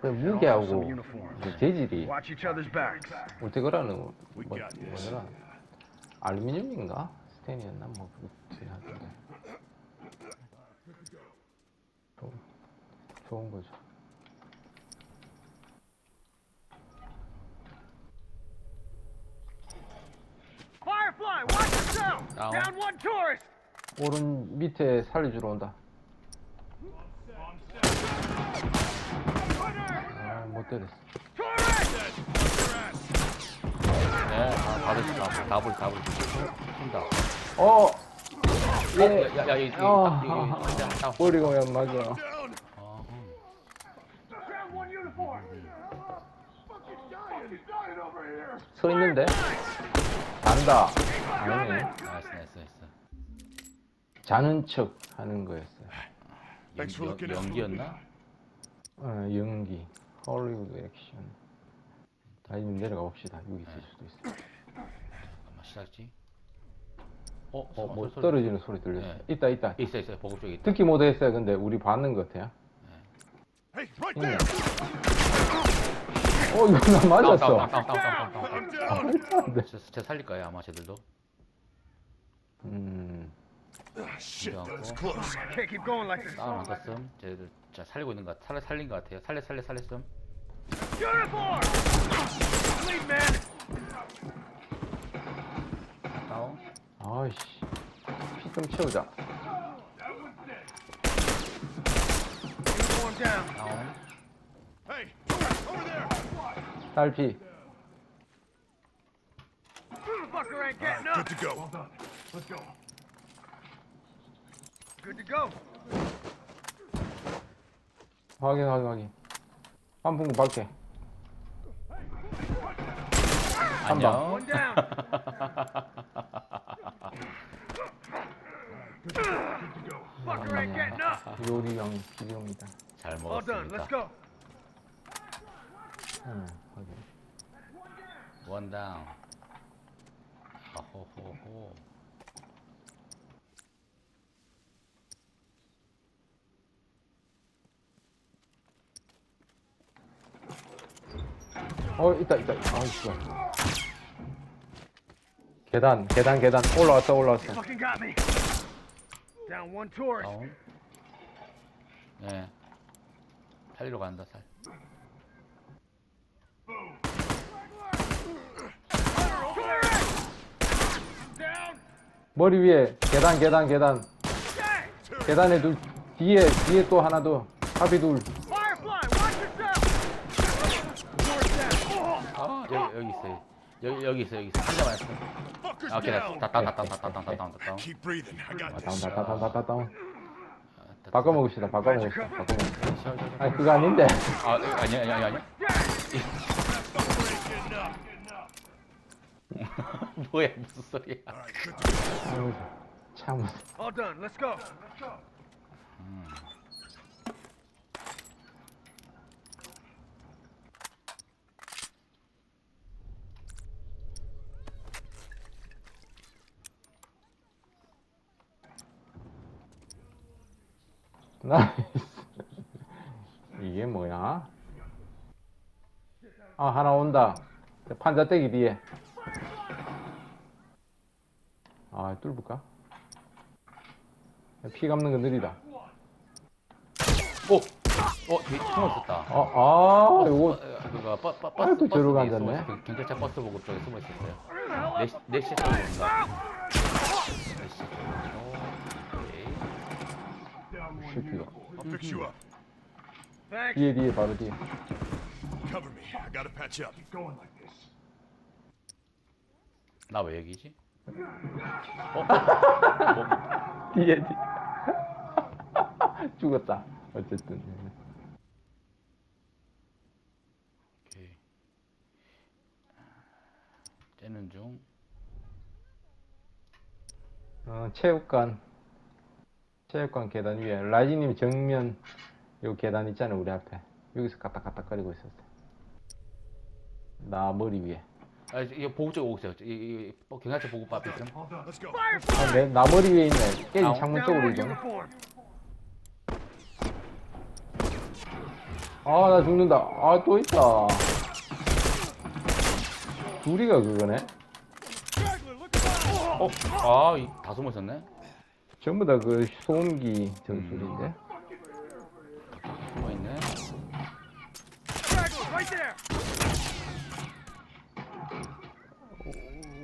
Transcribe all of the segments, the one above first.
그 무게하고. 그 재질이. 울테그라는 뭐, 뭐더라? 알루미늄인가? 스테인이었나? 뭐 그렇지 하던데. 좋은, 거죠. 오른 밑에 살려주러 온다. 못 때렸어. 네, 다 받을 다 답을 답을 푼다. 어! 예! 야, 야, 이, 이, 어, 이, 이, 딱. 어, dying over here! 서 있는데? 잔다. 아니네. 나이스, 나이스, 나이스. 자는 척 하는 거였어요. 연, 연, 연기였나? 어, 연기. 헐리우드 액션. 아니면 내려가 봅시다. 여기 있을 수도 있어. 잠깐만 시작지. 어, 어, 소리, 뭐 소리. 떨어지는 소리 들렸어. 네. 있다, 있다. 있어, 있어. 보급 쪽에 있다. 듣기 못했어요. 근데 우리 봤는 것 같아요. Hey, right there! 어, 이거 나 맞았어. 다운. I'm down! 네. 쟤, 쟤 살릴 거야 아마 쟤들도. 음, shit, that was Down. close. Can't keep going like this. 다운 안 떴음. 쟤들 자 살리고 있는 것 같아. 살려 살린 것 같아요. 살려 살려 살렸음. 다운. 아이씨. 피 좀 채우자. 다운. 딸피. Fucker ain't getting Good up. to go. Good to go. 확인, 확인, 확인. 환풍구 밖에. 안녕. 요리형 필요입니다. 잘. 먹었습니다. Let's go. 응, 확인. 원 다운. 아호호호. 어, 있다, 있다. 아이씨. 계단, 계단, 계단. 올라왔어, 올라왔어. Fucking got me. Down one tourist. 다운. 네. 살리러 간다 살. Down. 머리 위에 계단, 계단, 계단. 계단에 둘. 뒤에, 뒤에 또 하나 더. 합이 둘. Firefly, watch yourself. Tourist down. 아 여기 여기 있어요. 여기 여기 있어 여기 있어. 한 대만 했어. Fuckers 아, 오케이 down! 다 다운 다운 다운 다운 다운 다운 다운. Keep breathing. I got 아, this. 다운, 다운, 다운, 다운, 다운. 다- 바꿔 먹읍시다, 바꿔 먹읍시다, 바꿔 먹읍시다. 샤워. 아니, 그거 아닌데. 아 아니 아니 아니 아니. 뭐야 무슨 소리야? All right, good to go. 아이고, 참. All done. Let's go. 나이스. 이게 뭐야? 아, 하나 온다. 판자떼기 뒤에. 아, 뚫을까? 피 감는 거 느리다. 오, 어 뒤에 숨어 있었다. 어, 아, 이거 그거 버, 버, 아, 버스 또 버스 저러고 뒤에 앉았네. 숨어 있었어. 그 경찰차 버스 보급 쪽에 숨어 있었어요. 네시 네시 쪽으로 온다. 네시 쪽으로. 오케 I'll fix you up. Thanks. 뒤에, 뒤에, 바로 뒤에. Cover me. I gotta patch up. 나왜 여기지? 어? 뭐, 뒤에, 뒤에. 죽었다. 어쨌든. 오케이. 째는 중. 어, 체육관. 체육관 계단 위에. 라이지님 정면, 요 계단 있잖아요, 우리 앞에. 여기서 까딱까딱거리고 있었어요. 나 머리 위에. 아, 이거 보급 쪽 오고 있어요. 이, 이, 이 경찰차 보급 앞에 있음. 아, 내, 나 머리 위에 있네. 깨진 아우. 창문 쪽으로 이동. uniform. 아, 나 죽는다. 아, 또 있다. 둘이가 그거네. 어? 아, 이, 다 있었네? 전부 다 그 소음기 전술인데. 있네. Straggler, right there.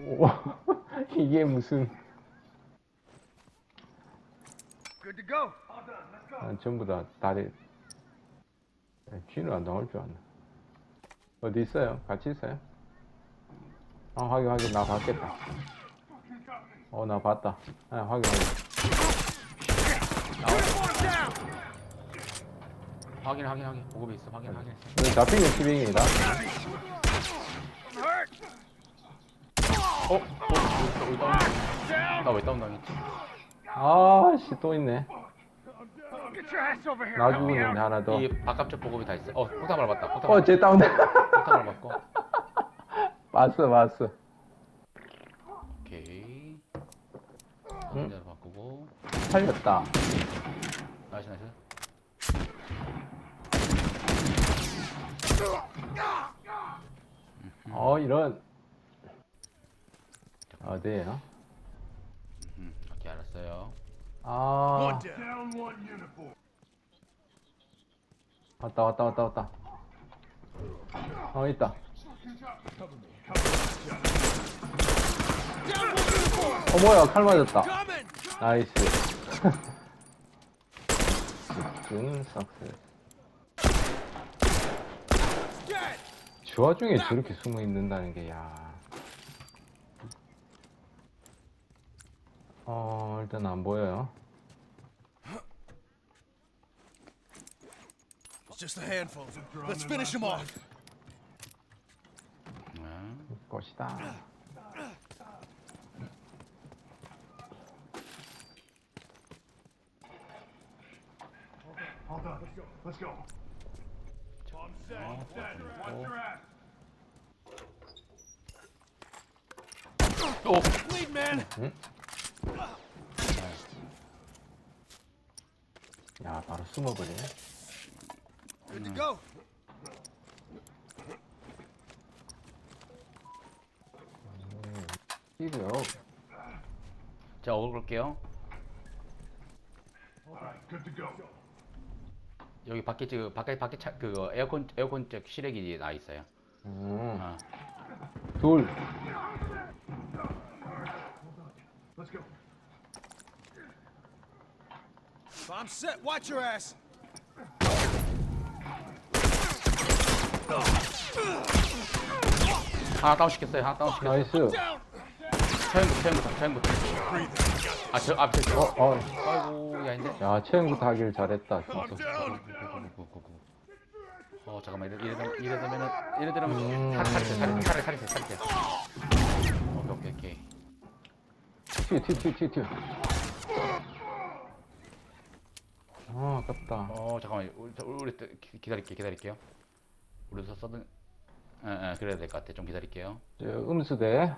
오, 이게 무슨. 아, 전부 다 다리. 야, 쥐는 안 나올 줄 알았네. 어디 있어요? 같이 있어요? 아, 확인, 확인. 나 봤겠다. 어, 나 봤다. 아, 확인, 확인. Uniform down. 확인, 확인, 확인. 보급이 있어. 확인, 확인했어. 네, 잡히는 시빙이다. I'm hurt. 어? 어? 왜 다운? 나왜 다운 당했지? 아, 씨, 또 있네. 나 죽었는데. 하나 더. 이 바깥쪽 보급이 다 있어. 어, 폭탄 밟았다. 폭탄 어, 밟았다. 쟤 다운돼. 폭탄 밟았고. 봤어, 봤어. 오케이. 응? 혼자로 바꾸고. 살렸다. 나이스, 나이스. 어, 이런. 어디에요? 음, 오케이, 알았어요. 아. 왔다, 왔다, 왔다, 왔다. 어, 있다. 어, 뭐야, 칼 맞았다. 나이스. 집중 석스. 저 와중에 저렇게 숨어 있는다는 게, 야. 어, 일단 안 보여요. It's just a handful. Let's finish them off. 네. 것이다. All done. Let's go. Let's go. I'm set. I'm set. Watch your ass. 오! Lead man. 야, 바로 숨어버리네. Good to go. 필요. 자, 어글 걸게요. All right. Good to go. 여기 밖에 지금 밖에 밖에 차, 그 에어컨 에어컨 쪽 실외기 나 있어요. 음, 아, 둘. I'm set. Watch your ass. 하나 다운 시켰어요. 하나 다운 시켰어요. 나이스. 처형부터 처형부터 처형부터. 아, 저 앞에 저. 어, 어. 아이고, 야 인데. 야, 처음부터 하길 잘했다, 진짜. 어, 잠깐만. 이래 이래 이래 되면은 이래 되면 음. 살이 살이 살이 살이 살이 살이 살이. 오케이 오케이 오케이. 튀어, 튀어, 튀어, 튀어, 튀어. 아, 아깝다. 어, 잠깐만. 우리 저- 우리 또 기- 기다릴게 기다릴게요. 우리도 써든. 예, 예, 그래야 될 것 같아. 좀 기다릴게요. 저, 음수대.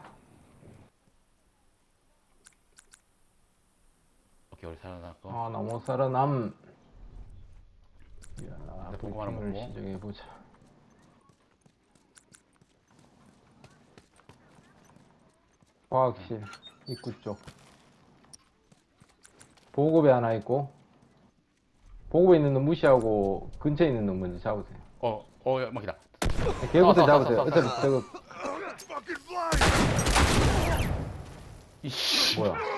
오케이, 우리 살아났고. 아, 나 못 살아남. 야, 네, 보고 하나 먹고. 시작해 보자. 과학실, 입구 쪽. 보급에 하나 있고, 보급에 있는 놈 무시하고, 근처에 있는 놈 먼저 잡으세요. 어, 어, 야, 막이다. 걔부터 잡으세요. 어차피 쏴. 저거. 이씨. 뭐야.